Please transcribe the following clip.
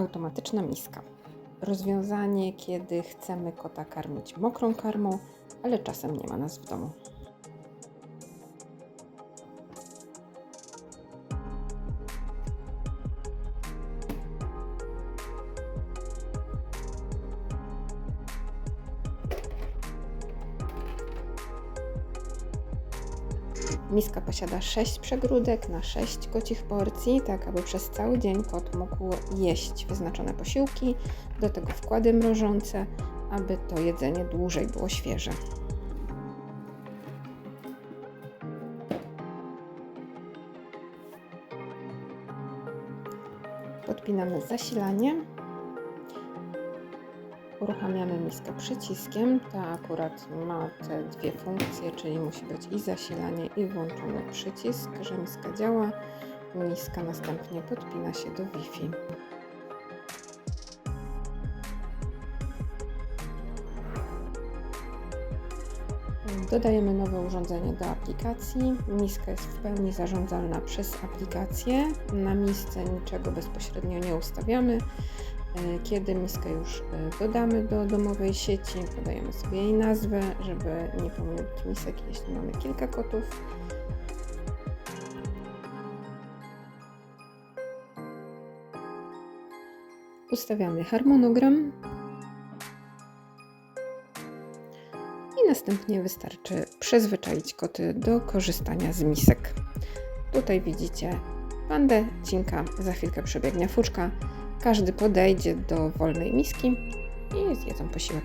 Automatyczna miska. Rozwiązanie, kiedy chcemy kota karmić mokrą karmą, ale czasem nie ma nas w domu. Miska posiada 6 przegródek na 6 kocich porcji, tak aby przez cały dzień kot mógł jeść wyznaczone posiłki, do tego wkłady mrożące, aby to jedzenie dłużej było świeże. Podpinamy zasilanie. Uruchamiamy miskę przyciskiem. Ta akurat ma te dwie funkcje, czyli musi być i zasilanie, i włączony przycisk, że miska działa. Miska następnie podpina się do Wi-Fi. Dodajemy nowe urządzenie do aplikacji. Miska jest w pełni zarządzalna przez aplikację. Na misce niczego bezpośrednio nie ustawiamy. E, Kiedy miskę już e, dodamy do domowej sieci, podajemy sobie jej nazwę, żeby nie pomylić misek, jeśli mamy kilka kotów. Ustawiamy harmonogram i następnie wystarczy przyzwyczaić koty do korzystania z misek. Tutaj widzicie pandę, cinka, za chwilkę przebiegnie fuczka. Każdy podejdzie do wolnej miski i zjedzą posiłek.